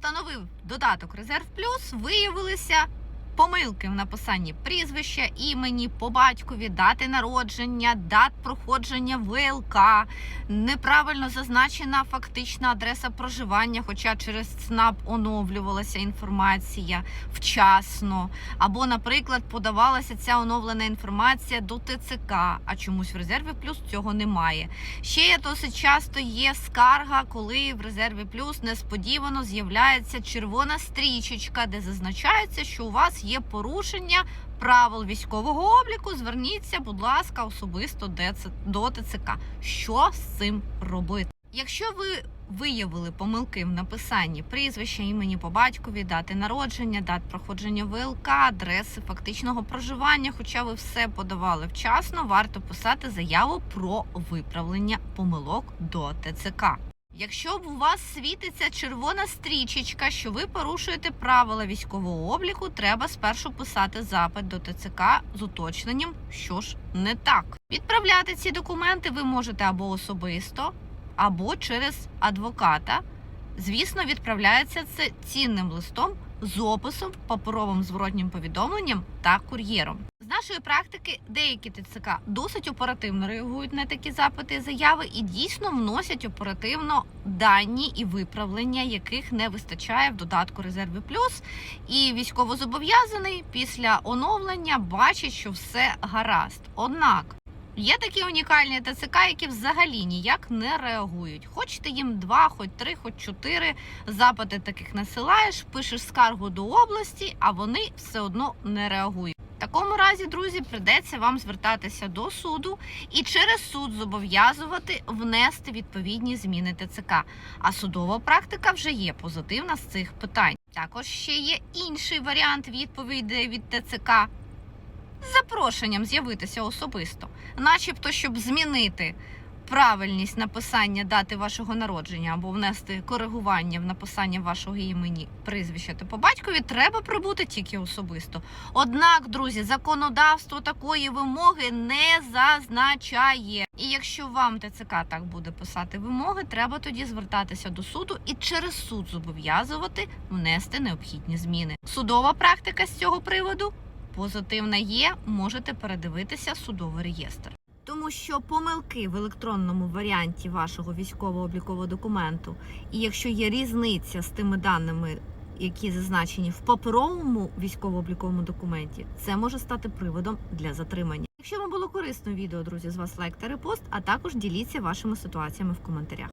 встановив додаток Резерв Плюс, виявилися помилки в написанні прізвища, імені, по батькові, дати народження, дат проходження ВЛК, неправильно зазначена фактична адреса проживання, хоча через ЦНАП оновлювалася інформація вчасно. Або, наприклад, подавалася ця оновлена інформація до ТЦК, а чомусь в резерві плюс цього немає. Ще є досить часто є скарга, коли в резерві плюс несподівано з'являється червона стрічечка, де зазначається, що у вас є порушення правил військового обліку. Зверніться, будь ласка, особисто до ТЦК. Що з цим робити? Якщо ви виявили помилки в написанні прізвища, імені по батькові, дати народження, дат проходження ВЛК, адреси фактичного проживання, хоча ви все подавали вчасно, варто писати заяву про виправлення помилок до ТЦК. Якщо у вас світиться червона стрічечка, що ви порушуєте правила військового обліку, треба спершу писати запит до ТЦК з уточненням, що ж не так. Відправляти ці документи ви можете або особисто, або через адвоката. Звісно, відправляється це цінним листом з описом, паперовим зворотнім повідомленням та кур'єром. З нашої практики деякі ТЦК досить оперативно реагують на такі запити і заяви і дійсно вносять оперативно дані і виправлення, яких не вистачає в додатку резерви плюс. І військовозобов'язаний після оновлення бачить, що все гаразд. Однак Є такі унікальні ТЦК, які взагалі ніяк не реагують. Хоч ти їм два, хоч три, хоч чотири запити таких насилаєш, пишеш скаргу до області, а вони все одно не реагують. В такому разі, друзі, придеться вам звертатися до суду і через суд зобов'язувати внести відповідні зміни ТЦК. А судова практика вже є позитивна з цих питань. Також ще є інший варіант відповідей від ТЦК з запрошенням з'явитися особисто, начебто, щоб змінити правильність написання дати вашого народження або внести коригування в написання вашого імені, прізвища та по батькові, треба прибути тільки особисто. Однак, друзі, законодавство такої вимоги не зазначає. І якщо вам ТЦК так буде писати вимоги, треба тоді звертатися до суду і через суд зобов'язувати внести необхідні зміни. Судова практика з цього приводу позитивна є, можете передивитися судовий реєстр. Тому що помилки в електронному варіанті вашого військово-облікового документу, і якщо є різниця з тими даними, які зазначені в паперовому військово-обліковому документі, це може стати приводом для затримання. Якщо вам було корисно відео, друзі, з вас лайк та репост, а також діліться вашими ситуаціями в коментарях.